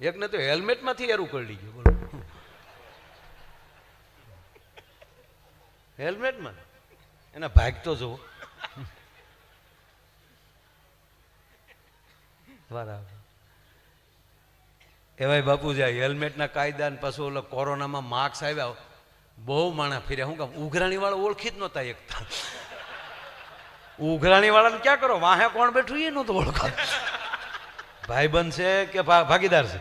એકને તો હેલ્મેટમાંથી એરું કરી ગયું, બોલો. હેલ્મેટમાં? એના ભાગ તો જુઓ. બરાબર. એવાય બાપુ જાય હેલ્મેટના કાયદા ને પાછું ઓલો કોરોનામાં માર્ક્સ આવ્યા બહુ માણા ફેર્યા. હું કામ ઉઘરાણી વાળા ઓળખી જ નહોતા એકતા ઉઘરાણી વાળાને ક્યાં કરો? વાહે કોણ બેઠું? એ નહોતું ઓળખાતું. ભાઈબંધ છે કે ભાગીદાર છે?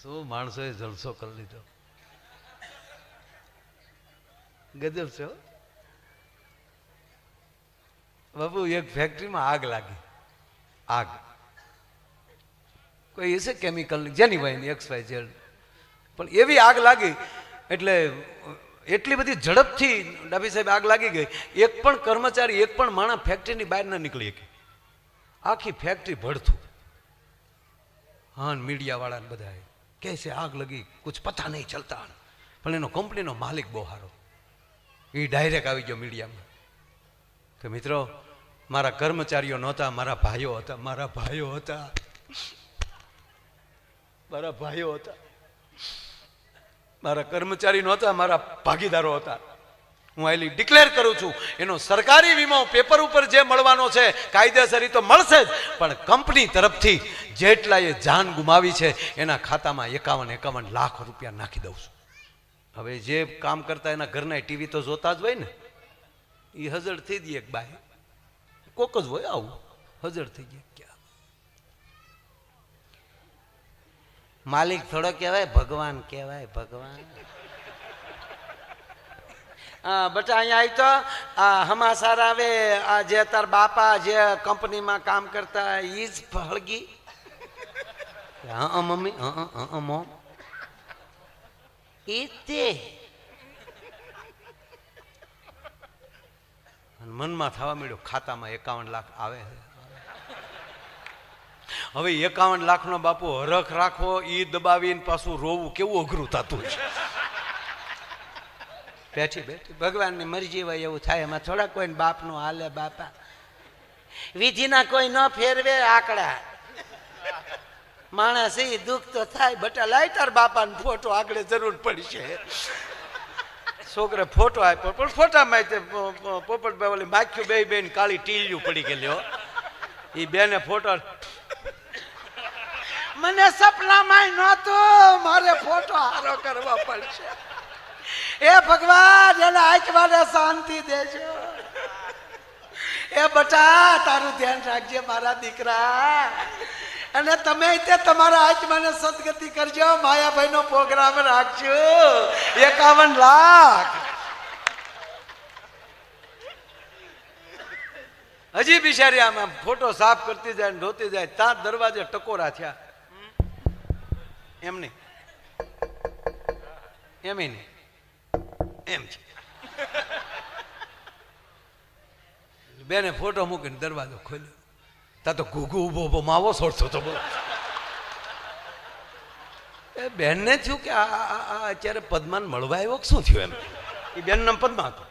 શું માણસોએ જલસો કરી લીધો? ગજબ છે. બાબુ એક ફેક્ટરીમાં આગ લાગી. આગ. કોઈ હશે કેમિકલ જેની હોય એક્સ વાય ઝેડ પણ એવી આગ લાગી, એટલે એટલી બધી ઝડપથી ડાભી સાહેબ આગ લાગી ગઈ. એક પણ કર્મચારી, એક પણ માણસ ફેક્ટરીની બહાર ન નીકળી શકે. આખી ફેક્ટરી ભડથું હાન મીડિયાવાળાને બધાએ બધા કહે છે, આગ લગી, કુછ પતા નહીં ચલતા પણ એનો કંપનીનો માલિક બહુ સારો. એ ડાયરેક્ટ આવી ગયો મીડિયામાં. કે મિત્રો, મારા કર્મચારીઓ નહોતા, મારા ભાઈઓ હતા, મારા ભાઈઓ હતા. મારા ભાઈઓ હતા. મારા કર્મચારી નહોતા, મારા ભાગીદારો હતા. હું આલી ડિક્લેર કરું છું, એનો સરકારી વીમો પેપર ઉપર જે મળવાનો છે કાયદેસર તો મળશે જ, પણ કંપની તરફથી જેટલાએ જાન ગુમાવી છે, એના ખાતામાં એકાવન એકાવન લાખ રૂપિયા નાખી દઉં છું. હવે જે કામ કરતા એના ઘરના ટીવી તો જોતા જ હોય ને એ હજર થઈ દઈએ એક બાય કોક જ હોય આવું હજર થઈ ગયા ક્યાં. માલિક થોડો કહેવાય, ભગવાન કહેવાય, ભગવાન. બટા અહીંયા આવી તો, આ હમાસાર આવે, આ જે તાર બાપા જે કંપનીમાં કામ કરતા, ઈ જ ફળગી હા મમ્મી, હા મોમ. એ તે. મનમાં થવા મળ્યો ખાતામાં એકાવન લાખ આવે હવે એકાવન લાખનો બાપુ હરખ રાખવો, ઈ દબાવીને પાછું રોવું, કેવું અઘરું થતું છે. બેઠી બેઠી. ભગવાનની મરજી હોય એવું થાય. એમાં થોડા કોઈ બાપનું હાલે, બાપા. વિધિના કોઈ ન ફેરવે આકડા. માણસ એ દુઃખ તો થાય બટા લાય તાર બાપાનો ફોટો આગળ જરૂર પડશે. છોકરે ફોટો આપ્યો, પણ ફોટામાં તે પ- પ- ઓલી માખ્યું બે, બેન કાળી ટીલિયું પડી ગયેલો એ બેને ફોટો મને સપનામાં નહોતું. મારે ફોટો હારો કરવા પડશે. એ ભગવાન, એને આંખવાને શાંતિ દેજો. એ બટા, તારું ધ્યાન રાખજે મારા દીકરા. અને તમે તે તમારા આત્માને સદગતિ કરજો માયાભાઈ નો પ્રોગ્રામ રાખજો. એકાવન લાખ. હજી બિચારી આમ ફોટો સાફ કરતી જાય ને ધોતી જાય, ત્યાં દરવાજે ટકોરા થયા. નહીં. એમ નહીં. એમ છે. બેને ફોટો મૂકીને દરવાજો ખોલ્યો. તા તો ઘૂઘુ ઊભો ઊભો માવો સોડતો તો બોલો. એ બેનને થયું કે આ અત્યારે પદ્માન મળવા આવ્યો શું થયું એમ? એ બેન નામ પદ્મા હતું.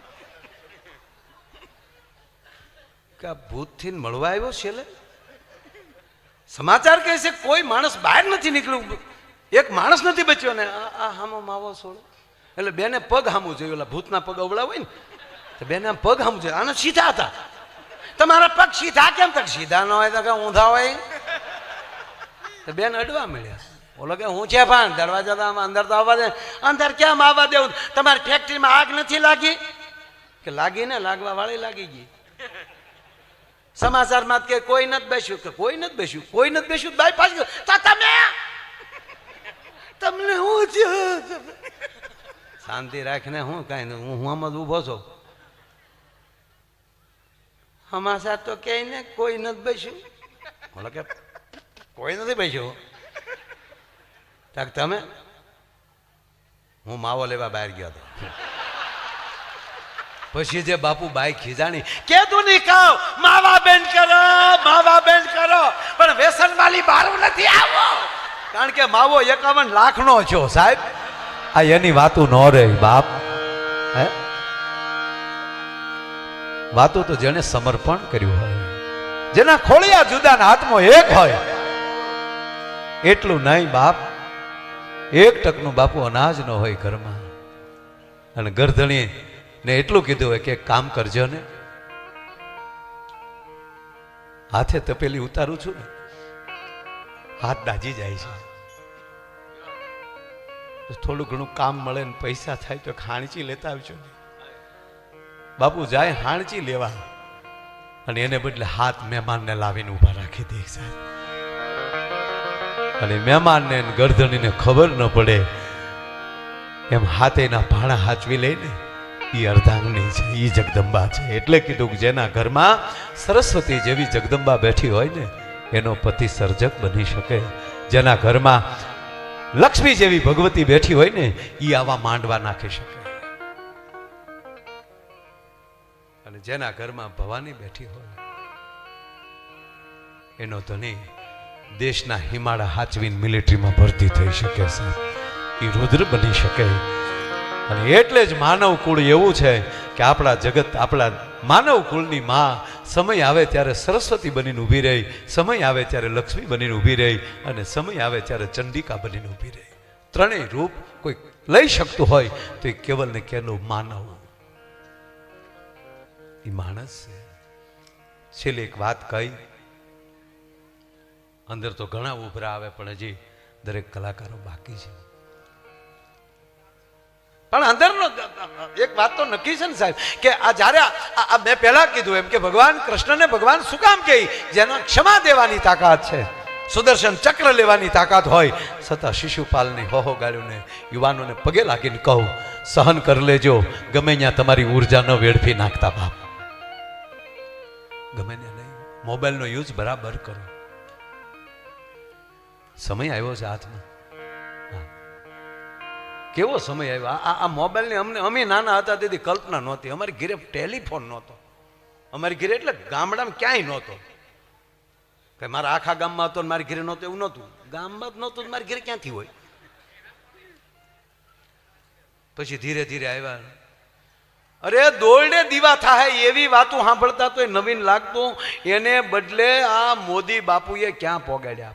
કે આ ભૂતથી મળવા આવ્યો છેલ્લે? સમાચાર કહે છે કોઈ માણસ બહાર નથી નીકળ્યું. એક માણસ નથી બચ્યો ને આ હામો માવો છોડો. એટલે બેને પગ હામું જોયું ઓલા ભૂતના પગ અવળા હોય ને, તો બેને આમ પગ હામું જોયું આને સીધા હતા. તમારા પગ સીધા કેમ તક? સીધા ન હોય તો કે ઊંધા હોય. તો બેન અડવા મળ્યા. ઓલો કે, હું છે ભાન? દરવાજા તો અંદર તો આવવા દે. અંદર કેમ આવવા દેવું? તમારી ફેક્ટરીમાં આગ નથી લાગી? કે લાગી ને લાગવા વાળી લાગી ગઈ. સમાચારમાં કે કોઈ નથી બેસ્યું. કે કોઈ નથી બેસ્યું. કોઈ નથી બેસ્યું. બાઈ પાછું તો તમે? તમને હું થયું શાંતિ રાખીને હું કાંઈ હું હું આમ જ ઊભો છું. હમાસા તો કે ને કોઈ નથી બેસ્યું. બોલો કે કોઈ નથી બેસ્યું. તક તમે? હું માવો લેવા બહાર ગયો હતો. પછી જે બાપુ બાઈ ખીજાણી કેતું નહીં કહો માવા બેન કરો, માવા બેન કરો. પણ વેસન વાલી બારું નથી આવો. કારણ કે માવો એકાવન લાખ નો છો સાહેબ. આ એની વાતું ન રે બાપ. હે? વાતો તો જેને સમર્પણ કર્યું હોય. જેના ખોળિયા જુદાના હાથમાં એક હોય. એટલું નહીં, બાપ. એક ટકનું બાપુ અનાજ ન હોય ઘરમાં. અને ગરધણી ને એટલું કીધું હોય કે કામ કરજો ને. હાથે તપેલી ઉતારું છું ને. હાથ દાજી જાય છે. થોડું ઘણું કામ મળે ને પૈસા થાય તો ખાણચી લેતા આવજો બાપુ, જાય હાણચી લેવા. અને એને બદલે હાથ મહેમાનને લાવીને ઊભા રાખી દે સાહેબ. અને મહેમાનને ગરદણીને ખબર ન પડે. એમ હાથેના ભાણા હાચવી લઈને એ અર્ધાંગની છે એ જગદંબા છે. એટલે કીધું કે જેના ઘરમાં સરસ્વતી જેવી જગદંબા બેઠી હોય ને, એનો પતિ સર્જક બની શકે. જેના ઘરમાં લક્ષ્મી જેવી ભગવતી બેઠી હોય ને એ આવા માંડવા નાખી શકે. અને જેના ઘરમાં ભવાની બેઠી હોય, એનો ધની દેશના હિમાળા હાચવીને મિલિટરીમાં ભરતી થઈ શકે છે. એ રુદ્ર બની શકે. અને એટલે જ માનવ કુળ એવું છે કે આપણા જગત આપણા માનવ કુળની માં સમય આવે ત્યારે સરસ્વતી બનીને ઊભી રહી, સમય આવે ત્યારે લક્ષ્મી બનીને ઊભી રહી અને સમય આવે ત્યારે ચંડિકા બનીને ઊભી રહી. ત્રણેય રૂપ કોઈ લઈ શકતું હોય તો એ કેવલ ને કેવલ માનવ. એ માણસ છે. છેલ્લે એક વાત કહી. અંદર તો ઘણા ઉભરા આવે પણ હજી દરેક કલાકારો બાકી છે. પણ અંદરનો એક વાત તો નક્કી છે ને સાહેબ, કે આ જ્યારે આ- મેં પહેલા કીધું એમ કે ભગવાન કૃષ્ણને ભગવાન શું કામ કહે? જેના ક્ષમા દેવાની તાકાત છે, સુદર્શન ચક્ર લેવાની તાકાત હોય છતાં શિશુપાલની હોહો ગાળ્યોને યુવાનોને પગે લાગીને કહું, સહન કરી લેજો, ગમે ત્યાં તમારી ઊર્જા ન વેડફી નાખતા બાપ. ગમે ને નહીં, મોબાઈલનો યુઝ બરાબર કરો. સમય આવ્યો છે હાથમાં. કેવો સમય આવ્યો? આ- આ મોબાઈલની અમને અમે નાના હતા, તેથી કલ્પના નહોતી. અમારી ઘરે ટેલિફોન નહોતો. અમારી ઘરે એટલે ગામડામાં ક્યાંય નહોતો. કે મારા આખા ગામમાં હતો મારી ઘરે નહોતો, એવું નહોતું. ગામમાં જ નહોતું મારી ઘરે ક્યાંથી હોય? પછી ધીરે ધીરે આવ્યા. અરે દોરડે દીવા થાય એવી વાતો સાંભળતા તો એ નવીન લાગતું. એને બદલે આ મોદી બાપુએ ક્યાં પોગાડ્યા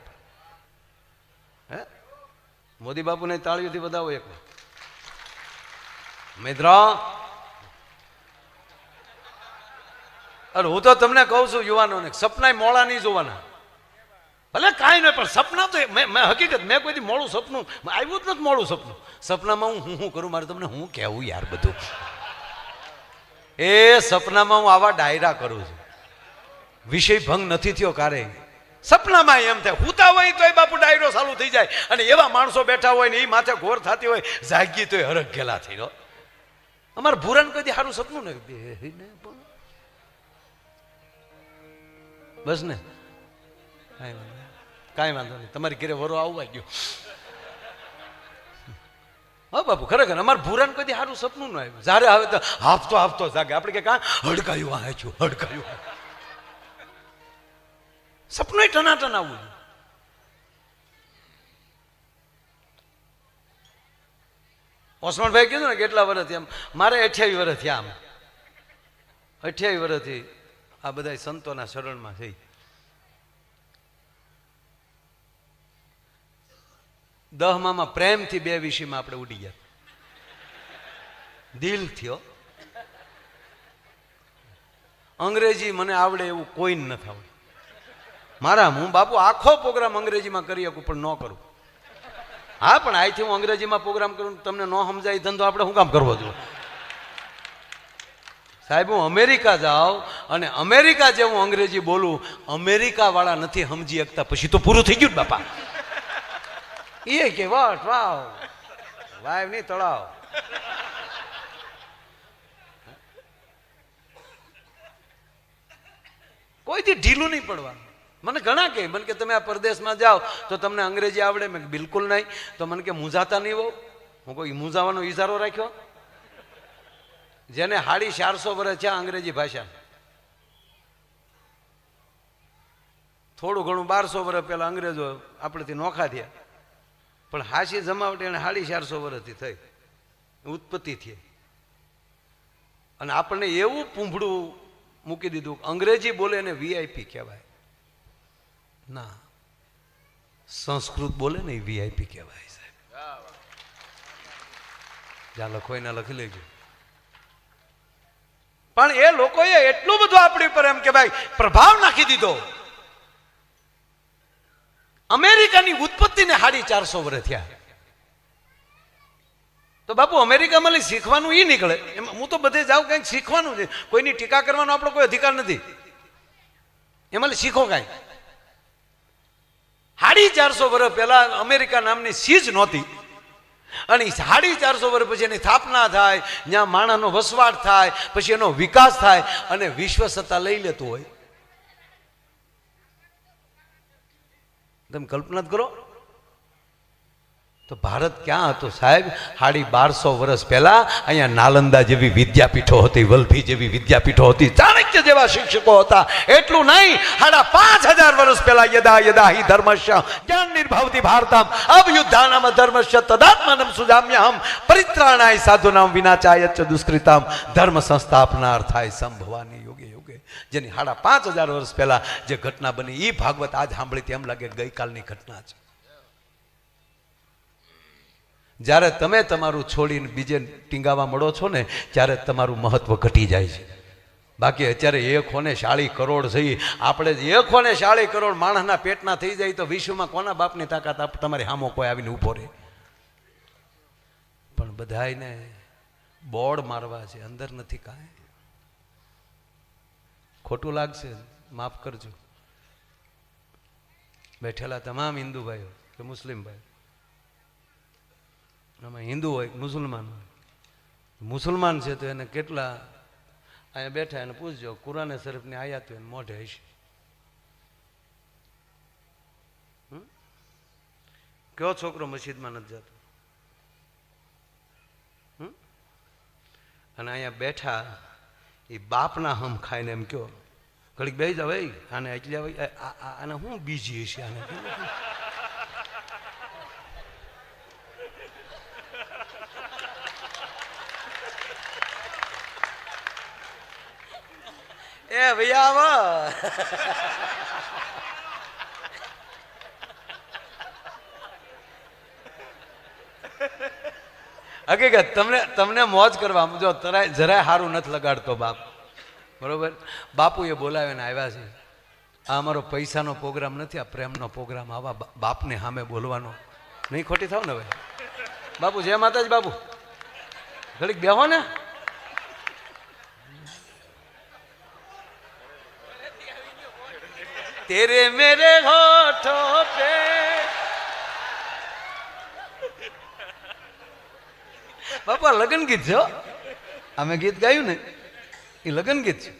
હે? મોદી બાપુને તાળીઓથી બધાવો એક મિત્ર અરે હું તો તમને કહું છું યુવાનોને સપના મોડા નહીં જોવાના. ભલે કાંઈ નહીં, પણ સપના તો મેં હકીકત, મેં કોઈથી મોડું સપનું આવ્યું જ નથી મોડું સપનું. સપનામાં હું હું હું કરું? મારે તમને હું કહેવું યાર બધું. એ સપનામાં હું આવા ડાયરા કરું છું. વિષય ભંગ નથી થયો કારે. સપનામાં એમ થાય, હુતા હોય તોય બાપુ ડાયરો ચાલુ થઈ જાય. અને એવા માણસો બેઠા હોય ને એ માથે ઘોર થતી હોય, જાગી તોય હરખ ગેલા થઈ ગયો અમારે ભૂરાન કદી સારું સપનું ને બેહીને પણ. બસ ને. કાંઈ વાંધો. કાંઈ વાંધો નહીં. તમારી ઘરે વરો આવવા ગયો. હા બાપુ, ખરેખર અમારે ભૂરાન કદી સારું સપનું ન આવ્યું. જ્યારે આવે તો હાફતો હાફતો જાગે. આપણે કે કાં? હડકાયું આ છું, હડકાયું સપનું ટનાટન આવવું ઓસમાનભાઈ કીધું ને કેટલા વર્ષથી આમ, મારે અઠ્યાવીસ વર્ષ થયા આમ. અઠ્યાવીસ વર્ષથી આ બધા સંતોના શરણમાં થઈ દહમામાં પ્રેમથી બે વિષયમાં આપણે ઉડી ગયા. દિલ થયો. અંગ્રેજી મને આવડે એવું કોઈ ન આવડે મારા હું બાપુ આખો પ્રોગ્રામ અંગ્રેજીમાં કરી શકું, પણ ન કરું. હા, પણ અહીંથી હું અંગ્રેજીમાં પ્રોગ્રામ કરું તમને ન સમજાય ધંધો આપણે શું કામ કરવો જોઈએ? સાહેબ, હું અમેરિકા જાઉં અને અમેરિકા જે હું અંગ્રેજી બોલું અમેરિકા વાળા નથી સમજી શકતા. પછી તો પૂરું થઈ ગયું બાપા. એ કે વટ વાવ વાવ નહીં, તળાવ. કોઈથી ઢીલું નહીં પડવાનું. મને ઘણા કહે, મને કે તમે આ પરદેશમાં જાઓ, તો તમને અંગ્રેજી આવડે? મેં બિલકુલ નહીં. તો મને કે, મૂંઝાતા નહીં હોઉં હું કોઈ મૂંઝાવાનો ઈશારો રાખ્યો? જેને હાડી ચારસો વર્ષ છે અંગ્રેજી ભાષા. થોડું ઘણું બારસો વર્ષ પહેલાં અંગ્રેજો આપણેથી નોખા થયા. પણ હાસી જમાવટ એને હાડી ચારસો વર્ષથી થઈ. ઉત્પત્તિ થઈ. અને આપણને એવું પૂંભડું મૂકી દીધું અંગ્રેજી બોલે એને વીઆઈપી કહેવાય. ના. સંસ્કૃત બોલે ને એ વીઆઈપી કહેવાય સાહેબ જ્યાં લખો એના લખી લેજો. પણ એ લોકોએ એટલું બધું આપણી પર એમ કે ભાઈ, પ્રભાવ નાખી દીધો. અમેરિકાની ઉત્પત્તિને સાડી ચારસો વર્ષ થયા. તો બાપુ, અમેરિકામાં શીખવાનું એ નીકળે. એમાં, હું તો બધે જાઉં કંઈક શીખવાનું છે. કોઈની ટીકા કરવાનો આપણો કોઈ અધિકાર નથી. એમાં શીખો કાંઈ. સાડી ચારસો વર્ષ પહેલા અમેરિકા નામની સીજ નહોતી. અને સાડી ચારસો વર્ષ પછી એની સ્થાપના થાય જ્યાં માણસનો વસવાટ થાય, પછી એનો વિકાસ થાય અને વિશ્વ સત્તા લઈ લેતું હોય. તમે કલ્પના જ કરો. તો ભારત ક્યાં હતો સાહેબ? સાડી બારસો વર્ષ પહેલા અહીંયા નાલંદા જેવી વિદ્યાપીઠો હતી, વલ્ભી જેવી વિદ્યાપીઠો હતી. ચાણક્ય જેવા શિક્ષકો હતા. એટલું નહીં સાડા પાંચ હજાર વર્ષ પહેલા યદા યદા હિ ધર્મસ્ય, જ્ઞાન નિર્ભાવતી ભારતમ અવયુદ્ધાનામ ધર્મસ્ય તદાત્માનમ સુજામ્યહમ, પરિત્રાણાય સાધુનામ વિનાચાય દુષ્કૃતામ, ધર્મ સંસ્થાપનાર્થાય સંભવાની યોગે યોગે. જેની સાડા પાંચ હજાર વર્ષ પહેલા જે ઘટના બની એ ભાગવત આજ સાંભળી તેમ લાગે ગઈકાલની ઘટના છે. જ્યારે તમે તમારું છોડીને બીજે ટીંગાવા મળો છો ને, ત્યારે તમારું મહત્વ ઘટી જાય છે. બાકી અત્યારે એક હોને શાળી કરોડ થઈ આપણે એકોને શાળી કરોડ માણસના પેટના થઈ જાય તો વિશ્વમાં કોના બાપની તાકાત તમારી સામો કોઈ આવીને ઊભો રહે? પણ બધાને બોર્ડ મારવા છે, અંદર નથી કાંઈ. ખોટું લાગશે, માફ કરજો. બેઠેલા તમામ હિન્દુ ભાઈઓ કે મુસ્લિમ ભાઈઓ. આમાં હિન્દુ હોય, મુસલમાન હોય. મુસલમાન છે તો એને કેટલા અહીંયા બેઠા એને પૂછજો, કુરાને શરીફની આયાત એને મોઢે હશે? કયો છોકરો મસ્જિદમાં નથી જતો? અને અહીંયા બેઠા એ બાપના હમ ખાઈને એમ કયો, ઘડીક બે જાવ આને એટલે આને શું બીજી હશે આને એ ભૈયા આવો. હકીકત, તમને તમને મોજ કરવા જો તરાય, જરાય સારું નથી લગાડતો બાપ. બરોબર? બાપુએ બોલાવીને આવ્યા છે. આ અમારો પૈસાનો પ્રોગ્રામ નથી, આ પ્રેમનો પ્રોગ્રામ. આવા બાપને સામે બોલવાનો. નહીં ખોટી થાવ ને હવે? બાપુ, જય માતાજી બાપુ. ઘડીક બેહો ને. तेरे मेरे होठों पे બાપા લગન ગીત છે હો. અમે ગીત ગાયું ને એ લગન ગીત છે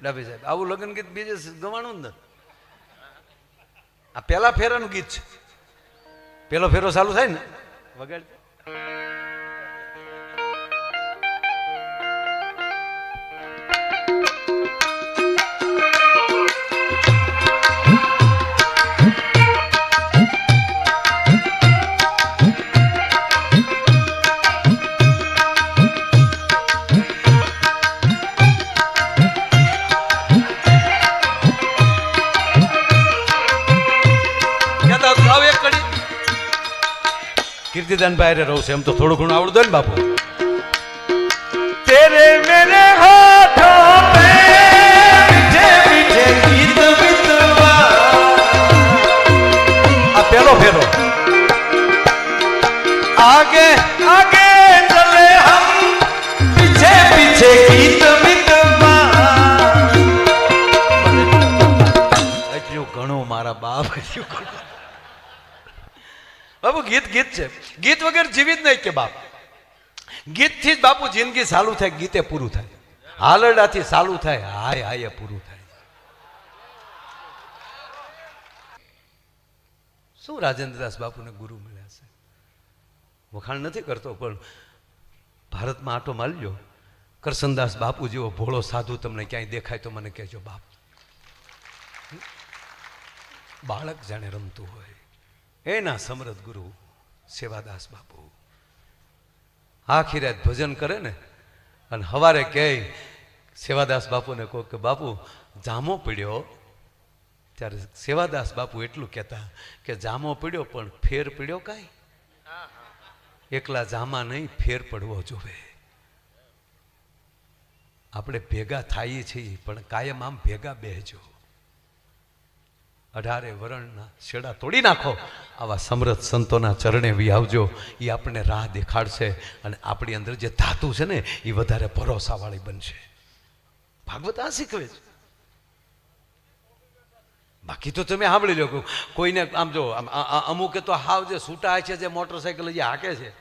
ડાભી સાહેબ આવું લગન ગીત બીજે ગવાણું જ નથી આ પેલા ફેરાનું ગીત છે પેલો ફેરો ચાલુ થાય ને વગાડ કીર્તિદાન ભાઈ રહું છું. એમ તો થોડું ઘણું આવડતું ને બાપુ. પેલો ફેરો. આગે આગે ચલે હમ, પીછે પીછે ગીત મિતવા ઘણું મારા બાપ. બાપુ ગીત ગીત છે. ગીત વગર જીવી જ નહીં કે બાપ. ગીતથી જ બાપુ જિંદગી ચાલુ થાય, ગીતે પૂરું થાય. હાલરડાથી ચાલુ થાય, હાય હાય પૂરું થાય. શું રાજેન્દ્રદાસ બાપુને ગુરુ મળ્યા છે? વખાણ નથી કરતો, પણ ભારતમાં આટો માલ્યો કરસનદાસ બાપુ જેવો ભોળો સાધુ તમને ક્યાંય દેખાય તો મને કહેજો, બાપ. બાળક જાણે રમતું હોય. એના સમરથ ગુરુ સેવાદાસ બાપુ. આખી રાત ભજન કરે ને, અને હવારે કહે, સેવાદાસ બાપુને કહો કે, બાપુ, જામો પીડ્યો. ત્યારે સેવાદાસ બાપુ એટલું કહેતા કે, જામો પીડ્યો, પણ ફેર પીડ્યો કાંઈ? એકલા જામા નહીં, ફેર પડવો જોવે. આપણે ભેગા થઈએ છીએ, પણ કાયમ આમ ભેગા બેહજો. અઢારે વરણના છેડા તોડી નાખો. આવા સમરથ સંતોના ચરણે વિહાવજો. એ આપણને રાહ દેખાડશે અને આપણી અંદર જે ધાતુ છે ને એ વધારે ભરોસાવાળી બનશે. ભાગવત આ શીખવે છે. બાકી તો તમે સાંભળી લો કોઈને આમ જો અમુકે તો હાવ જે છૂટા છે જે મોટરસાઇકલ જે હાકે છે.